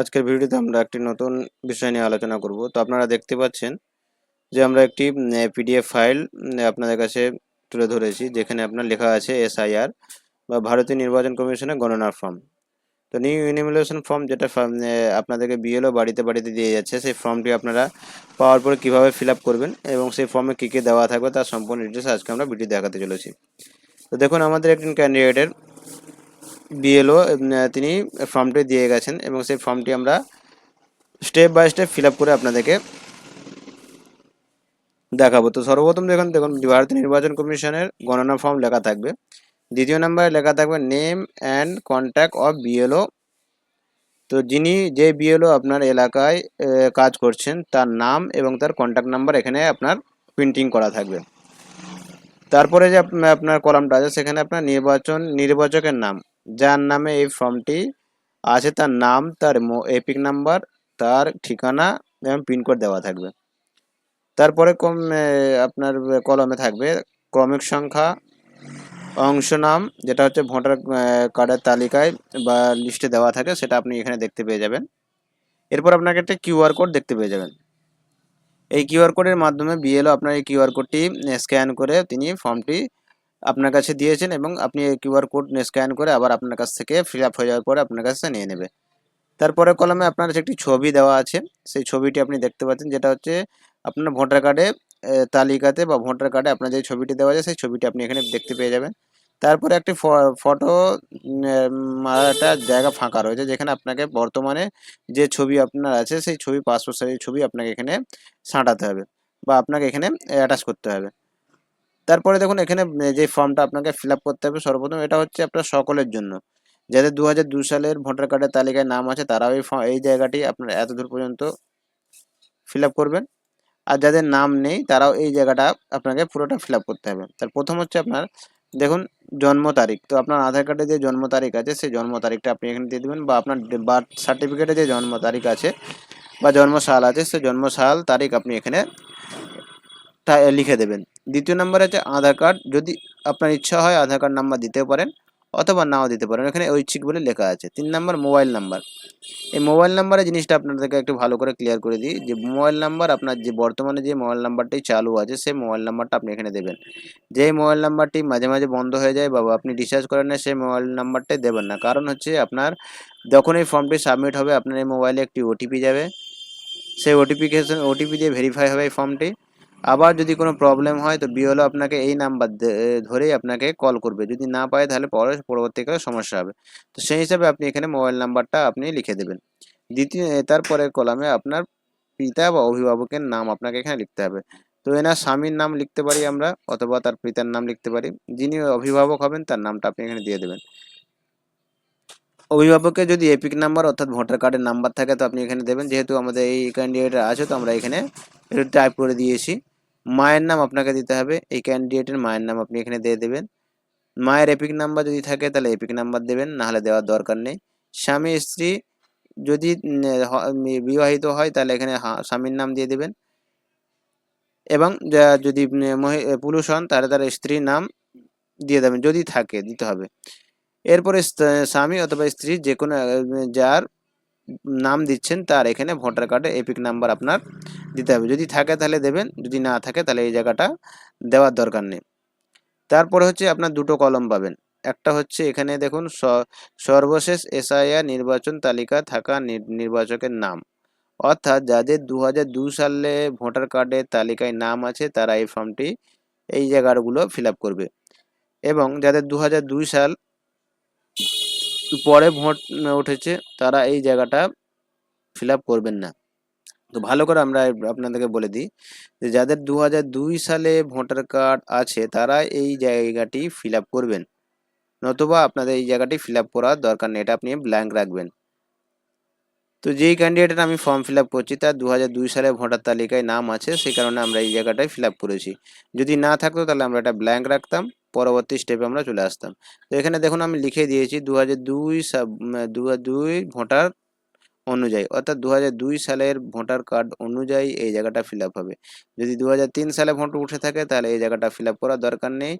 আজকের ভিডিওতে আমরা একটি নতুন বিষয় নিয়ে আলোচনা করব। তো আপনারা দেখতে পাচ্ছেন যে আমরা একটি পিডিএফ ফাইল আপনাদের কাছে তুলে ধরেছি, যেখানে আপনার লেখা আছে এসআইআর বা ভারতীয় নির্বাচন কমিশনের গণনার ফর্ম। তো নিউ ইউনিমিলেশন ফর্ম যেটা আপনাদেরকে বিএলও বাড়িতে বাড়িতে দিয়ে যাচ্ছে, সেই ফর্মটি আপনারা পাওয়ার পরে কীভাবে ফিল করবেন এবং সেই ফর্মে কী কী দেওয়া থাকবে তার সম্পূর্ণ ডিটেলস আজকে আমরা ভিডিও দেখাতে চলেছি। তো দেখুন, আমাদের একজন ক্যান্ডিডেটের বিএলও তিনি ফর্মটি দিয়ে গেছেন এবং সেই ফর্মটি আমরা স্টেপ বাই স্টেপ ফিল করে আপনাদেরকে দেখাবো। তো সর্বপ্রথম দেখুন দেখুন, ভারতীয় নির্বাচন কমিশনের গণনা ফর্ম লেখা থাকবে। দ্বিতীয় নম্বরে লেখা থাকবে name and contact of BLO তো যিনি যে বিএলও আপনার এলাকায় কাজ করছেন, তার নাম এবং তার কন্ট্যাক্ট নাম্বার এখানে আপনার প্রিন্টিং করা থাকবে। তারপরে যে আপ- আপনার কলামটা আছে, সেখানে আপনার নির্বাচন নির্বাচকের নাম। যার নামে এই ফর্মটি আছে, তার নাম, তার এপিক নাম্বার, তার ঠিকানা এবং পিনকোড দেওয়া থাকবে। তারপরে কম আপনার কলমে থাকবে ক্রমিক সংখ্যা, অংশ নাম, যেটা হচ্ছে ভোটার কার্ডের তালিকায় বা লিস্টে দেওয়া থাকে, সেটা আপনি এখানে দেখতে পেয়ে যাবেন। এরপর আপনাকে একটা কিউআর কোড দেখতে পেয়ে যাবেন। এই কিউআর কোডের মাধ্যমে বিএলও আপনার এই কিউআর কোডটি স্ক্যান করে তিনি ফর্মটি আপনার কাছে দিয়েছেন এবং আপনি এই কিউআর কোড স্ক্যান করে আবার আপনার কাছ থেকে ফিল আপ হয়ে যাওয়ার পরে আপনার কাছে নিয়ে নেবে। তারপরে কলমে আপনার কাছে একটি ছবি দেওয়া আছে। সেই ছবিটি আপনি দেখতে পাচ্ছেন যেটা হচ্ছে আপনার ভোটার কার্ডে তালিকাতে বা ভোটার কার্ডে আপনার যে ছবিটি দেওয়া আছে সেই ছবিটি আপনি এখানে দেখতে পেয়ে যাবেন। তারপরে একটি ফটো একটা জায়গা ফাঁকা রয়েছে যেখানে আপনাকে বর্তমানে যে ছবি আপনার আছে সেই ছবি, পাসপোর্ট সাইজের ছবি আপনাকে এখানে সাঁটাতে হবে বা আপনাকে এখানে অ্যাটাচ করতে হবে। তারপরে দেখুন, এখানে যে ফর্মটা আপনাকে ফিল করতে হবে সর্বপ্রথম, এটা হচ্ছে আপনার সকলের জন্য। যাদের দু হাজার দু সালের ভোটার কার্ডের তালিকায় নাম আছে, তারাও এই এই জায়গাটি আপনার এত দূর পর্যন্ত ফিল করবেন। আর যাদের নাম নেই, তারাও এই জায়গাটা আপনাকে পুরোটা ফিল করতে হবে। তার প্রথম হচ্ছে আপনার, দেখুন, জন্ম তারিখ। তো আপনার আধার কার্ডে যে জন্ম তারিখ আছে, সেই জন্ম তারিখটা আপনি এখানে দিয়ে দেবেন বা আপনার বার্থ সার্টিফিকেটে যে জন্ম তারিখ আছে বা জন্ম সাল আছে সে জন্ম সাল তারিখ আপনি এখানে তা- লিখে দেবেন। দ্বিতীয় নম্বর আছে আধার কার্ড। যদি আপনার ইচ্ছা হয় আধার কার্ড নাম্বার দিতে পারেন অথবা নাও দিতে পারেন। এখানে ঐচ্ছিক বলে লেখা আছে। তিন নম্বর মোবাইল নাম্বার। এই মোবাইল নাম্বারের জিনিসটা আপনাদেরকে একটু ভালো করে ক্লিয়ার করে দিই যে মোবাইল নাম্বার আপনার যে বর্তমানে যে মোবাইল নাম্বারটি চালু আছে সেই মোবাইল নাম্বারটা আপনি এখানে দেবেন। যেই মোবাইল নাম্বারটি মাঝে মাঝে বন্ধ হয়ে যায় বা আপনি রিচার্জ করেন না সেই মোবাইল নাম্বারটাই দেবেন না। কারণ হচ্ছে আপনার যখন এই ফর্মটি সাবমিট হবে আপনার এই মোবাইলে একটি ওটিপি যাবে। সেই ওটিপিকেশন ওটিপি দিয়ে ভেরিফাই হবে এই ফর্মটি আবার যদি কোনো প্রবলেম হয়, তো বিওলো আপনাকে এই নাম্বার ধরেই আপনাকে কল করবে। যদি না পায়, তাহলে পরে পরবর্তীকালে সমস্যা হবে। তো সেই হিসাবে আপনি এখানে মোবাইল নাম্বারটা আপনি লিখে দেবেন। দ্বিতীয় তারপরে কলামে আপনার পিতা বা অভিভাবকের নাম আপনাকে এখানে লিখতে হবে। তো এনার স্বামীর নাম লিখতে পারি আমরা, অথবা তার পিতার নাম লিখতে পারি। যিনি অভিভাবক হবেন, তার নামটা আপনি এখানে দিয়ে দেবেন। অভিভাবকের যদি এপিক নাম্বার অর্থাৎ ভোটার কার্ডের নাম্বার থাকে, তো আপনি এখানে দেবেন। যেহেতু আমাদের এই ক্যান্ডিডেট আছে, তো আমরা এখানে টাইপ করে দিয়েছি। মায়ের নাম আপনাকে দিতে হবে। এই ক্যান্ডিডেটের মায়ের নাম আপনি এখানে দিয়ে দেবেন। মায়ের এপিক নাম্বার যদি থাকে তাহলে এপিক নাম্বার দেবেন নাহলে দেওয়ার দরকার নেই। স্বামী, স্ত্রী যদি বিবাহিত হয় তাহলে এখানে স্বামীর নাম দিয়ে দেবেন। এবং যদি পুরুষ হন তাহলে তার স্ত্রীর নাম দিয়ে দেবেন। যদি থাকে, দিতে হবে। এরপরে স্বামী অথবা স্ত্রী যে কোনো যার নাম দিচ্ছেন, তার এখানে ভোটার কার্ডে এপিক নাম্বার আপনার দিতে হবে। যদি থাকে তাহলে দেবেন, যদি না থাকে তাহলে এই জায়গাটা দেওয়ার দরকার নেই। তারপরে হচ্ছে আপনার দুটো কলম পাবেন। একটা হচ্ছে এখানে দেখুন সর্বশেষ এসআইআর নির্বাচন তালিকা থাকা নির- নির্বাচকের নাম। অর্থাৎ যাদের দু দু সালে ভোটার কার্ডের তালিকায় নাম আছে, তারা এই ফর্মটি এই জায়গাগুলো ফিল করবে। এবং যাদের দু সাল পরে ভোট উঠেছে, তারা এই জায়গাটা ফিল করবেন না। তো ভালো করে আমরা আপনাদেরকে বলে দিই যে যাদের দু সালে ভোটার কার্ড আছে, তারা এই জায়গাটি ফিল করবেন। নতুবা আপনাদের এই জায়গাটি ফিল করার দরকার নেই, এটা আপনি ব্ল্যাঙ্ক রাখবেন। তো যেই ক্যান্ডিডেটের আমি ফর্ম ফিল করছি, তার দু সালে ভোটার তালিকায় নাম আছে সেই কারণে আমরা এই জায়গাটায় ফিল করেছি। যদি না থাকতো তাহলে আমরা এটা ব্ল্যাঙ্ক রাখতাম। পরবর্তী স্টেপে আমরা চলে আসতাম। তো এখানে দেখুন আমি লিখে দিয়েছি দু হাজার দুই দু দুই ভোটার অনুযায়ী। অর্থাৎ দু সালের ভোটার কার্ড অনুযায়ী এই জায়গাটা ফিল হবে। যদি দু সালে ভোট উঠে থাকে, তাহলে এই জায়গাটা ফিল করার দরকার নেই।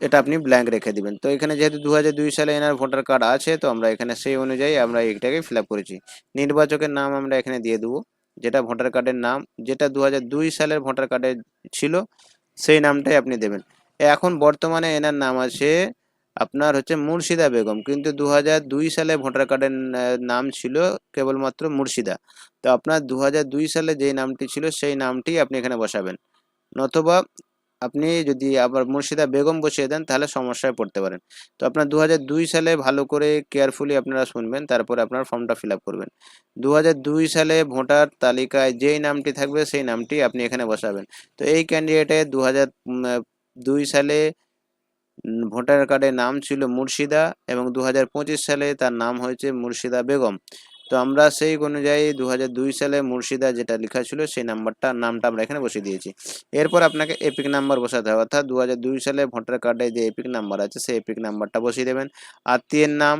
এটা আপনি ব্ল্যাঙ্ক রেখে দিবেন। তো এখানে যেহেতু দু সালে এনার ভোটার কার্ড আছে, তো আমরা এখানে সেই অনুযায়ী আমরা এইটাকে ফিল করেছি। নির্বাচকের নাম আমরা এখানে দিয়ে দেবো, যেটা ভোটার কার্ডের নাম। যেটা দু সালের ভোটার কার্ডে ছিল সেই নামটাই আপনি দেবেন। এখন বর্তমানে এনার নাম আছে আপনার হচ্ছে মুর্শিদা বেগম। কিন্তু দু সালে ভোটার কার্ডের নাম ছিল কেবলমাত্র মুর্শিদা। তো আপনার দু সালে যেই নামটি ছিল সেই নামটি আপনি এখানে বসাবেন। নতবা আপনি যদি আবার মুর্শিদা বেগম বসিয়ে দেন, তাহলে সমস্যায় পড়তে পারেন। তো আপনার দু সালে ভালো করে কেয়ারফুলি আপনারা শুনবেন, তারপরে আপনার ফর্মটা ফিল করবেন। দু সালে ভোটার তালিকায় যেই নামটি থাকবে, সেই নামটি আপনি এখানে বসাবেন। তো এই ক্যান্ডিডেটে দু সালে ভোটার কার্ডের নাম ছিল মুর্শিদা এবং দু হাজার পঁচিশ সালে তার নাম হয়েছে মুর্শিদা বেগম। তো আমরা সেই অনুযায়ী দু সালে মুর্শিদা যেটা লেখা ছিল সেই নাম্বারটা, নামটা আমরা এখানে বসিয়ে দিয়েছি। এরপর আপনাকে এপিক নাম্বার বসাতে হবে, অর্থাৎ দু সালে ভোটার কার্ডে যে এপিক নাম্বার আছে সেই এপিক নাম্বারটা বসিয়ে দেবেন। আত্মীয়ের নাম,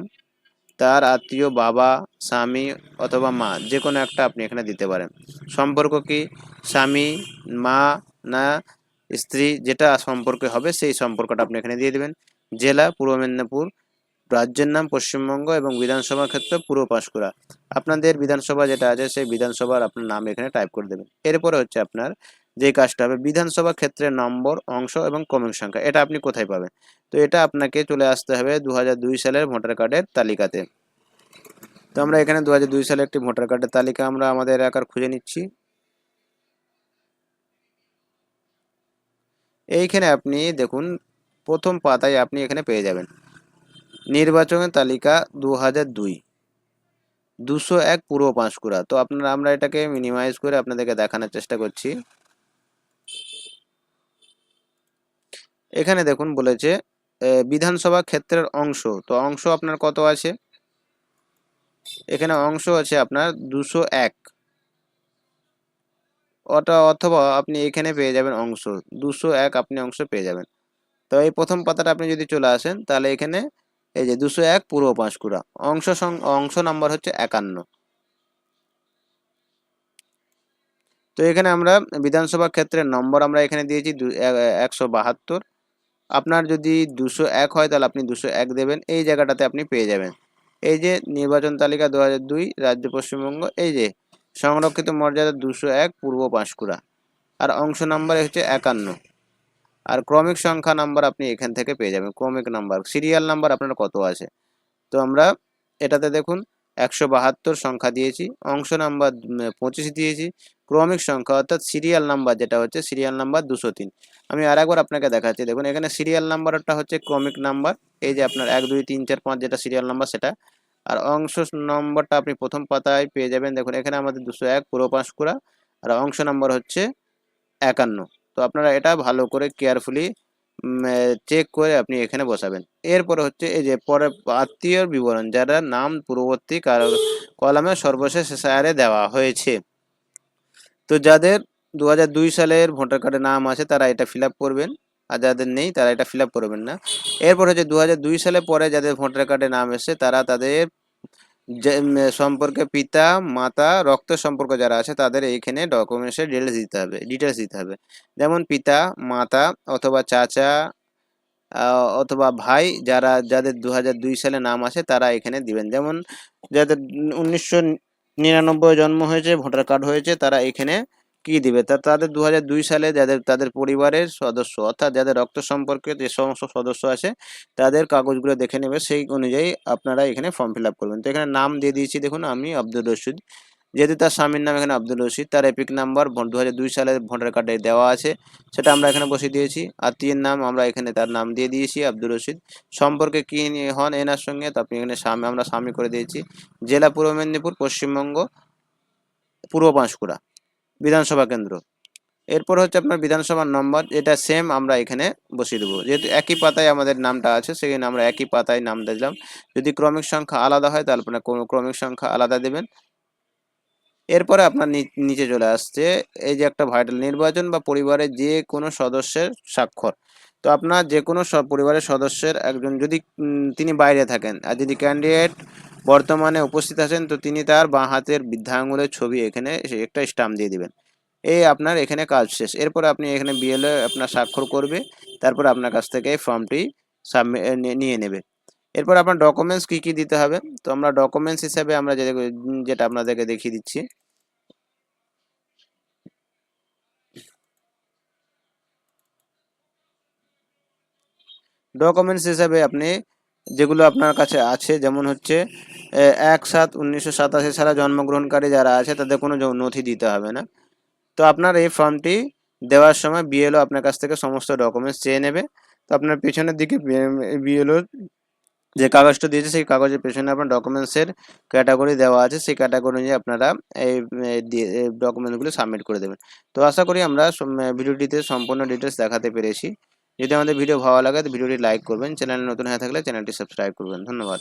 তার আত্মীয়, বাবা, স্বামী অথবা মা যে কোনো একটা আপনি এখানে দিতে পারেন। সম্পর্ক কি? স্বামী, মা, না, স্ত্রী, যেটা সম্পর্কে হবে সেই সম্পর্কটা আপনি এখানে দিয়ে দেবেন। জেলা, পূর্ব মেদিনীপুর রাজ্যের নাম পশ্চিমবঙ্গ এবং বিধানসভার ক্ষেত্রে পূর্ব পাঁশকুড়া। আপনাদের বিধানসভা যেটা আছে, সেই বিধানসভার আপনার নাম এখানে টাইপ করে দেবেন। এরপরে হচ্ছে আপনার যে কাজটা হবে, বিধানসভা ক্ষেত্রের নম্বর, অংশ এবং ক্রমিক সংখ্যা, এটা আপনি কোথায় পাবেন? তো এটা আপনাকে চলে আসতে হবে দু হাজার দুই সালের ভোটার কার্ডের তালিকাতে। তো আমরা এখানে দু সালে একটি ভোটার কার্ডের তালিকা আমরা আমাদের এলাকার খুঁজে নিচ্ছি। এইখানে আপনি দেখুন, প্রথম পাতায় আপনি এখানে পেয়ে যাবেন। নির্বাচনের তালিকা দু হাজার দুই। দুশো এক পূর্ব পাঁশকুড়া। তো আপনারা, আমরা এটাকে মিনিমাইজ করে আপনাদেরকে দেখানোর চেষ্টা করছি। এখানে দেখুন বলেছে বিধানসভা ক্ষেত্রের অংশ। তো অংশ আপনার কত আছে? এখানে অংশ আছে আপনার দুশো এক। ওটা অথবা আপনি এখানে পেয়ে যাবেন অংশ। দুশো এক আপনি অংশ পেয়ে যাবেন। তো এই প্রথম পাতাটা আপনি যদি চলে আসেন, তাহলে এখানে এই যে দুশো এক পূর্ব পাঁশকুড়া অংশ অংশ নাম্বার হচ্ছে একান্ন। তো এখানে আমরা বিধানসভা ক্ষেত্রের নম্বর আমরা এখানে দিয়েছি একশো বাহাত্তর। আপনার যদি দুশো এক হয় তাহলে আপনি দুশো এক দেবেন। এই জায়গাটাতে আপনি পেয়ে যাবেন। এই যে নির্বাচন তালিকা দু দুই, রাজ্য পশ্চিমবঙ্গ, এই যে সংরক্ষিত মর্যাদা দুশো এক পূর্ব পাঁশকুড়া আর অংশ নাম্বার হচ্ছে একান্ন। আর ক্রমিক সংখ্যা নাম্বার আপনি এখান থেকে পেয়ে যাবেন। ক্রমিক নাম্বার, সিরিয়াল নাম্বার আপনার কত আছে? তো আমরা এটাতে দেখুন, একশো বাহাত্তর সংখ্যা দিয়েছি, অংশ নাম্বার পঁচিশ দিয়েছি, ক্রমিক সংখ্যা অর্থাৎ সিরিয়াল নাম্বার যেটা হচ্ছে, সিরিয়াল নাম্বার দুশো তিন। আমি আর একবার আপনাকে দেখাচ্ছি, দেখুন এখানে সিরিয়াল নাম্বারটা হচ্ছে ক্রমিক নাম্বার, এই যে আপনার এক, দুই, তিন, চার, পাঁচ যেটা সিরিয়াল নাম্বার সেটা। আর অংশ নম্বরটা আপনি প্রথম পাতায় পেয়ে যাবেন, দেখুন এখানে আমাদের দুশো এক, পুরো পাঁশকুড়া আর অংশ নম্বর হচ্ছে একান্ন। তো আপনারা এটা ভালো করে কেয়ারফুলি চেক করে আপনি এখানে বসাবেন। এরপরে হচ্ছে এই যে পরে আত্মীয় বিবরণ, যারা নাম পূর্ববর্তী কলামে সর্বশেষ এসআইআরে দেওয়া হয়েছে। তো যাদের দু সালের ভোটার কার্ডে নাম আছে, তারা এটা ফিল করবেন। আর যাদের নেই, তারা এটা ফিল করবেন না। এরপর হচ্ছে দু সালে পরে যাদের ভোটার কার্ডে নাম এসেছে, তারা তাদের সম্পর্কে পিতা, মাতা, রক্ত সম্পর্ক যারা আছে, তাদের এইখানে ডকুমেন্টসের ডিটেলস দিতে হবে ডিটেলস দিতে হবে। যেমন পিতা, মাতা অথবা চাচা অথবা ভাই, যারা, যাদের দু দুই সালে নাম আছে, তারা এখানে দিবেন। যেমন যাদের উনিশশো নিরানব্বই জন্ম হয়েছে, ভোটার কার্ড হয়েছে, তারা এখানে কি দিবে? তা তাদের দু সালে যাদের, তাদের পরিবারের সদস্য, অর্থাৎ যাদের রক্ত সম্পর্কে যে সমস্ত সদস্য আছে, তাদের কাগজগুলো দেখে নেবে, সেই অনুযায়ী আপনারা এখানে ফর্ম ফিল করবেন। তো এখানে নাম দিয়ে দিয়েছি, দেখুন, আমি আব্দুল রশিদ। যেহেতু তার স্বামীর নাম এখানে আব্দুল রশিদ, তার এপিক নাম্বার দু সালের ভোটার কার্ডে দেওয়া আছে, সেটা আমরা এখানে বসিয়ে দিয়েছি। আত্মীয়ের নাম আমরা এখানে তার নাম দিয়ে দিয়েছি আব্দুল রশিদ। সম্পর্কে কি হন এনার সঙ্গে, তো আপনি এখানে স্বামী, আমরা স্বামী করে দিয়েছি। জেলা পূর্ব মেদিনীপুর, পশ্চিমবঙ্গ, পূর্ব পাঁশকুড়া বিধানসভা কেন্দ্র। এরপর হচ্ছে আপনার বিধানসভার নম্বর, এটা সেম আমরা এখানে বসিয়ে দেবো। যেহেতু একই পাতায় আমাদের নামটা আছে, সেখানে আমরা একই পাতায় নাম দিলাম। যদি ক্রমিক সংখ্যা আলাদা হয়, তাহলে আপনার ক্রমিক সংখ্যা আলাদা দেবেন। এরপরে আপনার নিচে চলে আসছে, এই যে একটা ভাইটাল নির্বাচন বা পরিবারের যে কোনো সদস্যের স্বাক্ষর। তো আপনার যে কোনো স- পরিবারের সদস্যের একজন যদি তিনি বাইরে থাকেন আর যদি ক্যান্ডিডেট বর্তমানে উপস্থিত আছেন, তো তিনি তার বাঁ হাতের বৃদ্ধা আঙুলের ছবি এখানে একটা স্টাম্প দিয়ে দিবেন। এই আপনার এখানে কাজ শেষ। এরপর আপনি এখানে বিএলও আপনার স্বাক্ষর করবে, তারপর আপনার কাছ থেকে এই ফর্মটি সাবমিট নিয়ে নেবে। এরপর আপনার ডকুমেন্টস কী কী দিতে হবে? তো আমরা ডকুমেন্টস হিসাবে আমরা যেটা আপনাদেরকে দেখিয়ে দিচ্ছি। ডকুমেন্টস হিসাবে আপনি যেগুলো আপনার কাছে আছে, যেমন হচ্ছে এক সাত উনিশশো সাতাশি সালে জন্মগ্রহণকারী যারা আছে, তাদের কোনো নথি দিতে হবে না। তো আপনার এই ফর্মটি দেওয়ার সময় বিএলও আপনার কাছ থেকে সমস্ত ডকুমেন্টস চেয়ে নেবে। তো আপনার পেছনের দিকে বিএলও যে কাগজটা দিয়েছে, সেই কাগজের পেছনে আপনার ডকুমেন্টসের ক্যাটাগরি দেওয়া আছে। সেই ক্যাটাগরি অনুযায়ী আপনারা এই ডকুমেন্টগুলো সাবমিট করে দেবেন। তো আশা করি আমরা ভিডিওটিতে সম্পূর্ণ ডিটেলস দেখাতে পেরেছি। যদি আমাদের ভিডিও ভালো লাগে তো ভিডিওটি লাইক করবেন চ্যানেল নতুন হয়ে থাকলে চ্যানেলটি সাবস্ক্রাইব করবেন। ধন্যবাদ।